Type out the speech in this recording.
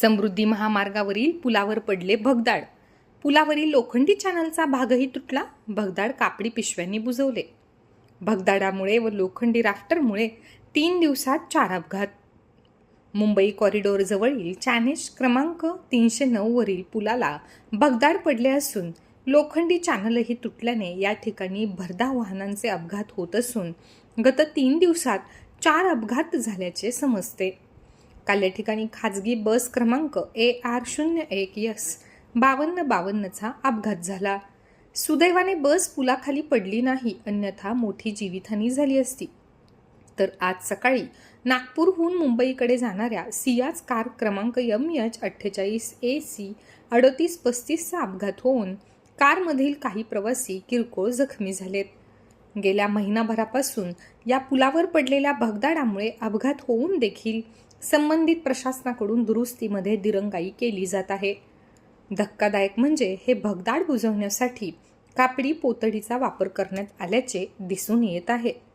Samruddhi महामार्गावरील पुलावर पडले भगदाड. पुलावरील लोखंडी चॅनलचा भागही तुटला भगदाड कापडी पिशव्यांनी बुजवले. भगदाडामुळे व लोखंडी राफ्टरमुळे तीन दिवसात चार अपघात. मुंबई कॉरिडॉरजवळील चॅनेज क्रमांक तीनशे नऊवरील पुलाला भगदाड पडले असून लोखंडी चॅनलही तुटल्याने या ठिकाणी भरधाव वाहनांचे अपघात होत असून गत तीन दिवसात चार अपघात झाल्याचे समजते. काल या ठिकाणी खाजगी बस क्रमांक ए आर शून्य एक यस बावन्न बावन्नचा अपघात झाला. सुदैवाने बस पुलाखाली पडली नाही अन्यथा मोठी जीवितहानी झाली असती. तर आज सकाळी नागपूरहून मुंबईकडे जाणाऱ्या सियाज कार क्रमांक यम एच अठ्ठेचाळीस ए सी अडतीस पस्तीसचा अपघात होऊन कारमधील काही प्रवासी किरकोळ जखमी झालेत. गेल्या महिनाभरापासून या पुलावर पडलेल्या भगदाडामुळे अपघात होऊन देखील संबंधित प्रशासनाकडून दुरुस्तीमध्ये दिरंगाई केली जात आहे. धक्कादायक म्हणजे हे भगदाड बुजवण्यासाठी कापडी पोतडीचा वापर करण्यात आल्याचे दिसून येत आहे.